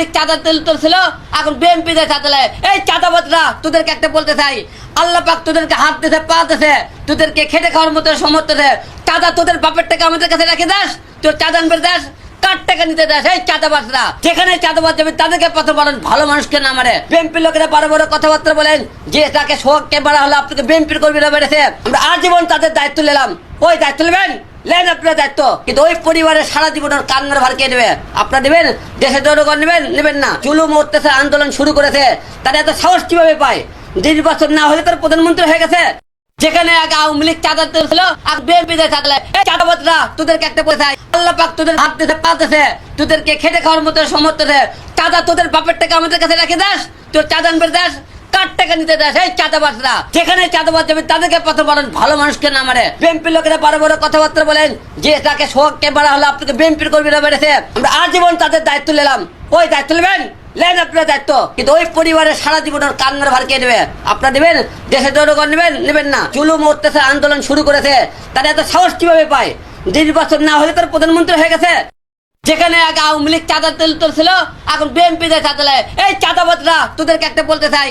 লীগ চাঁদা তুল তুলছিল, এখন বিএনপি দেয় চাঁদা নেয়। এই চাঁদাবাদরা তোদেরকে একটা বলতে চাই। আল্লাহ পাক তোদেরকে হাত দিতে পা দিতে তোদেরকে খেটে খাওয়ার মতো সমর্থ দেয় চাঁদা তোদের বাপের টাকা আমাদের কাছে রেখে দাস, তোর চাঁদা আনবে দাস, কার টাকা নিতে দেয় এই চাঁদাবাজরা যেখানে চাঁদাবাজ যাবে তাদেরকে পথ বলেন, ভালো মানুষকে না মারে বিএনপি লোকেরা বড় বড় কথাবার্তা বলেন, যে তাকে শোককে বাড়া হলো, আপনাকে বিএনপির কর্মীরা বেড়েছে আমরা আজীবন তাদের দায়িত্ব নিলাম। ওই দায়িত্ব নেবেন? লেন আপনার দায়িত্ব। কিন্তু ওই পরিবারের সারা জীবনের কান্নার ভার কে নেবে? দেশের জনগণ নেবেন? নেবেন না। অত্যাচার, আন্দোলন শুরু করেছে। তারা এত সাহস কীভাবে পায়? নির্বাচন না হলে তার প্রধানমন্ত্রী হয়ে গেছে। যেখানে আগে আওয়ামী লীগ চাঁদা তুলছিল আর বিএনপি নেয়। এই চাঁদাবাদরা তোদেরকে একটা চাই আল্লাহ পাক তোদের হাত দিতে পা দিতে তোদেরকে খেটে খাওয়ার মতো সমর্থ চাঁদা তোদের বাপের টাকা আমাদের কাছে রেখে দাস। তোর চাঁদা আনবে দাস। কার টাকা নিতে দেয় এই চাঁদাবাজরা। যেখানে চাঁদাবাজ যাবে, তাদেরকে পথ বলেন, ভালো মানুষকে না মারে। বিএনপি লোকেরা বড় বড় কথাবার্তা বলেন, যে তাকে শোককে বাড়া হলো, আপনাকে বিএনপির কর্মীরা বেড়েছে আমরা আজীবন তাদের দায়িত্ব নিলাম। ওই দায়িত্ব নেবেন? লেন আপনার দায়িত্ব। কিন্তু ওই পরিবারের সারা জীবনের কান্নার ভার কে নেবে? আপনারা নেবেন? দেশের জনগণ নেবেন? নেবেন না। চুলুম অত্যাচার, আন্দোলন শুরু করেছে। তারা এত সাহস কীভাবে পায়? নির্বাচন না হলে তার প্রধানমন্ত্রী হয়ে গেছে। যেখানে আগে আওয়ামী লীগ চাঁদা তুলতেছিল, এখন বিএনপি চাঁদা। এই চাঁদাবাদরা তোদেরকে একটা বলতে চাই